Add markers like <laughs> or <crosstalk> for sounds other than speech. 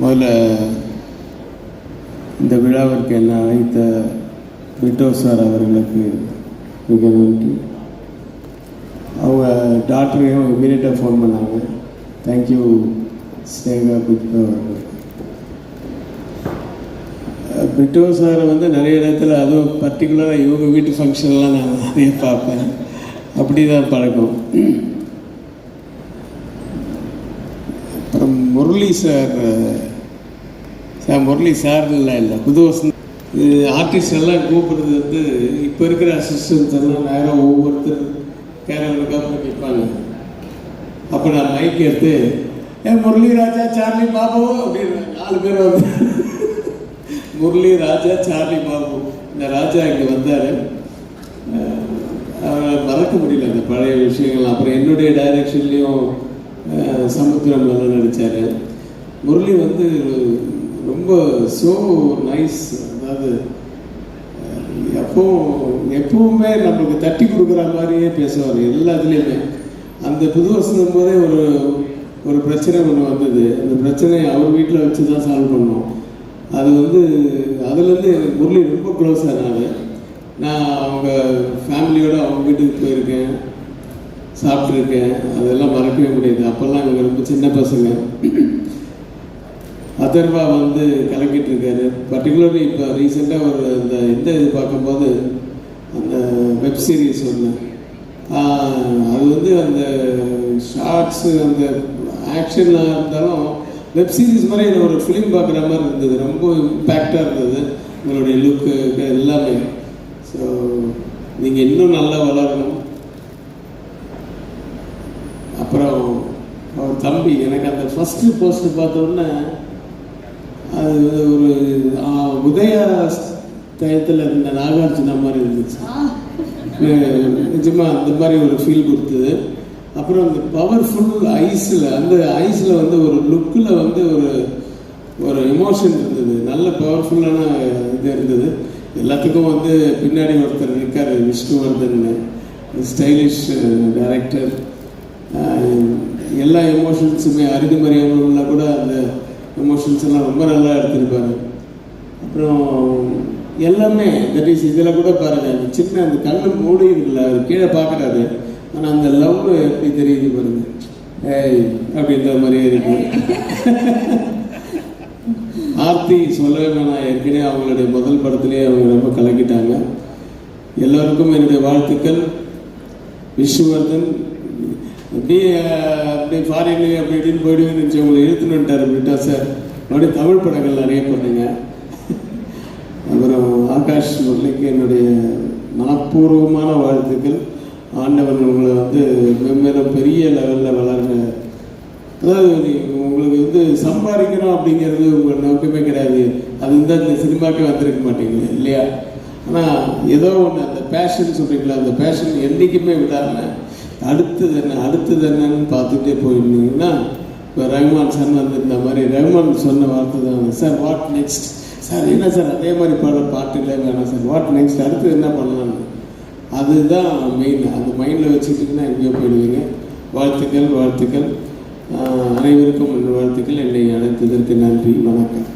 முதல்ல இந்த விழாவிற்கு என்ன அழைத்த விட்டோ சார் அவர்களுக்கு மிக நன்றி. அவங்க டாக்டரையும் இமீடியட்டாக ஃபோன் பண்ணாங்க? தேங்க்யூ ஸ்னேகா பிட்டோ அவர்கள் பிட்டோ சார் வந்து நிறைய இடத்துல அதுவும் பர்டிகுலராக இவங்க வீட்டு ஃபங்க்ஷன்லாம் நான் நிறைய பார்ப்பேன். அப்படி தான் பழக்கம். அப்புறம் Murali sir sir Murali sir இல்லை இல்லை. இது ஆர்டிஸ்ட் எல்லாம் கூப்பிடுறது வந்து இப்போ இருக்கிற அசிஸ்டன்ஸ் எல்லாம் நேரம் ஒவ்வொருத்தர் கேரளுக்கு அப்புறம் கேட்பாங்க அப்போ நான் மைக் எடுத்து ஏன் முரளி ராஜா சார்லி பாபு அப்படின்னு நாலு பேர் வந்து முரளி ராஜா சார்லி பாபு. இந்த ராஜா இங்கே வந்தார். அவரை மறக்க முடியல அந்த பழைய விஷயங்கள். அப்புறம் என்னுடைய டைரக்ஷன்லேயும் சமுத்திரம் நல்லா நடித்தார் முரளி வந்து ரொம்ப ஸோ நைஸ் அதாவது அஹ், எப்பவுமே நம்மளுக்கு தட்டி கொடுக்குற மாதிரியே பேசுவார் எல்லாத்துலேயுமே. அந்த புது வருஷம் போதே ஒரு ஒரு பிரச்சனை ஒன்று வந்தது. அந்த பிரச்சனையை அவர் வீட்டில் வச்சு தான் சால்வ் பண்ணோம். அது வந்து அதுலேருந்து எனக்கு முரளி ரொம்ப க்ளோஸ் ஆனாரு. நான் அவங்க ஃபேமிலியோடு அவங்க வீட்டுக்கு போயிருக்கேன். சாப்பிட்ருக்கேன் அதெல்லாம் மறக்கவே முடியாது. அப்போல்லாம் இவங்க ரொம்ப சின்ன பசங்க. அதர்வா வந்து கலக்கிட்டு இருக்காரு பர்டிகுலர்லி இப்போ ரீசெண்டாக ஒரு இந்த இந்த இது பார்க்கும்போது அந்த வெப் சீரிஸ் ஒன்று அது வந்து அந்த ஷார்ட்ஸு அந்த ஆக்ஷனாக இருந்தாலும் வெப் சீரிஸ் மாதிரி ஒரு ஃபிலிம் பார்க்குற மாதிரி இருந்தது. ரொம்ப இம்பேக்டாக இருந்தது. உங்களுடைய லுக்கு எல்லாமே. ஸோ நீங்கள் இன்னும் நல்லா வளரணும். அப்புறம் அவர் தம்பி எனக்கு அந்த ஃபஸ்ட்டு போஸ்ட்டு பார்த்த ஒரு ஆ, உதயா டயத்தில் இருந்த நாகார்ஜுனா மாதிரி இருந்துச்சு. அஹ் நிஜமா அந்த மாதிரி ஒரு ஃபீல் கொடுத்தது. அப்புறம் அந்த பவர்ஃபுல் ஐஸில் அந்த ஐஸில் வந்து ஒரு லுக்கில் வந்து ஒரு ஒரு எமோஷன் இருந்தது. நல்ல பவர்ஃபுல்லான இது இருந்தது. எல்லாத்துக்கும் வந்து பின்னாடி ஒருத்தர் இருக்கார் விஷ்ணுவர்தன் ஸ்டைலிஷ் டைரக்டர் எல்லா எமோஷன்ஸுமே அறுதி மறியாமல் கூட அந்த எமோஷன்ஸ் எல்லாம் ரொம்ப நல்லா எடுத்திருப்பாரு. அப்புறம் எல்லாமே தட் இஸ் இதில் கூட பாருங்க அந்த சின்ன அந்த கண்ணு மூடி இருக்குல்ல அவர் கீழே பார்க்குறாரு ஆனால் அந்த லவ் எப்படி தெரியுது பாருங்க. ஏய் அப்படின்ற மாதிரியே இருக்கு. <laughs> ஆர்த்தி சொல்லவே வேணாம். ஏற்கனவே அவங்களுடைய முதல் படத்திலே அவங்க ரொம்ப கலக்கிட்டாங்க. எல்லோருக்கும் என்னுடைய வாழ்த்துக்கள். விஷ்ணுவர்தன் அப்படியே அப்படியே ஃபாரின்லேயே அப்படி இப்படின்னு போயிடுவேன்னு நினச்சி உங்களை இழுத்துன்னு வந்துட்டார் விட்டா சார். மறுபடியும் தமிழ் படங்கள் நிறைய பண்ணுங்க அப்புறம் ஆகாஷ் முரளிக்கு என்னுடைய மனப்பூர்வமான வாழ்த்துக்கள். ஆண்டவன் உங்களை வந்து மென்மேலும் பெரிய லெவலில் வளருங்க அதாவது உங்களுக்கு வந்து சம்பாதிக்கணும் அப்படிங்கிறது உங்கள் நோக்கமே கிடையாது. அது வந்து இந்த சினிமாக்கே வந்திருக்க மாட்டேங்குது இல்லையா? ஆனால் ஏதோ ஒன்று அந்த பேஷன் சொல்கிறீங்களா அந்த பேஷன் என்றைக்குமே விடாமல் அடுத்தது என்ன? அடுத்தது என்னன்னு பார்த்துட்டே போயிருந்தீங்கன்னா இப்போ ரஹ்மான் சார் வந்திருந்த மாதிரி ரஹ்மான் சொன்ன வார்த்தை தான் சார் வாட் நெக்ஸ்ட் சார் என்ன சார் அதே மாதிரி பாட பாட்டுகளே வேணாம் சார் வாட் நெக்ஸ்ட் அடுத்து என்ன பண்ணலான்னு அதுதான் மெயின் அந்த மைண்டில் வச்சுக்கிட்டிங்கன்னா எங்கேயோ போயிடுவீங்க. வாழ்த்துக்கள் வாழ்த்துக்கள். அனைவருக்கும் என் வாழ்த்துக்கள். என்னை அழைத்ததற்கு நன்றி. வணக்கம்.